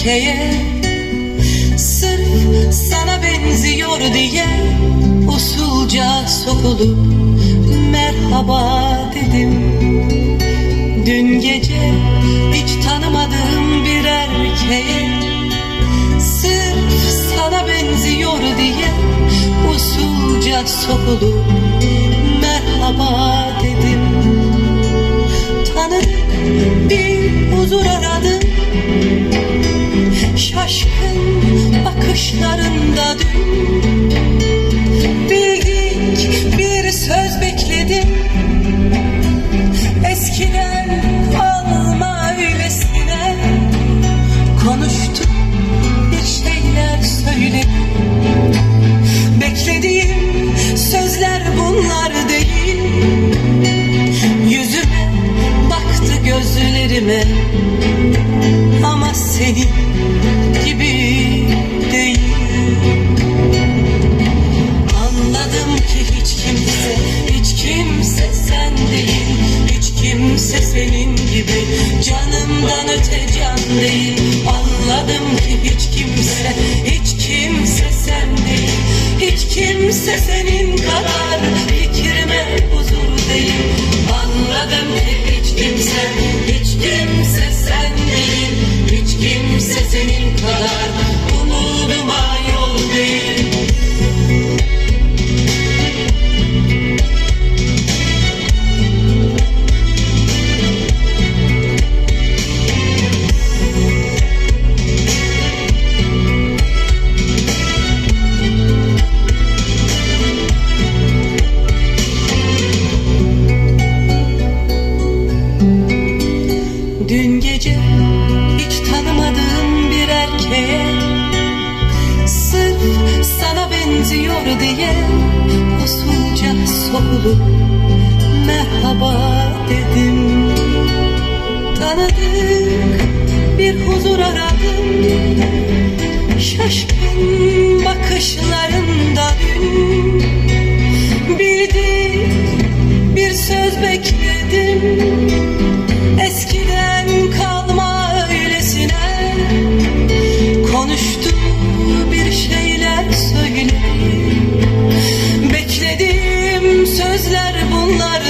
erkeğe Sırf sana benziyor diye Usulca sokulup merhaba dedim. Dün gece hiç tanımadığım bir erkeğe. Sırf sana benziyor diye Usulca sokulup bakışlarında dün öte can değil. Anladım ki hiç kimse, hiç kimse sen değil. Hiç kimse senin kadar fikrime huzur değil. Anladım ki hiç kimse, hiç kimse sen değil. Hiç kimse senin kadar Dün gece hiç tanımadığım bir erkeğe Sırf sana benziyor diye usulca sokulup merhaba sözler bunlar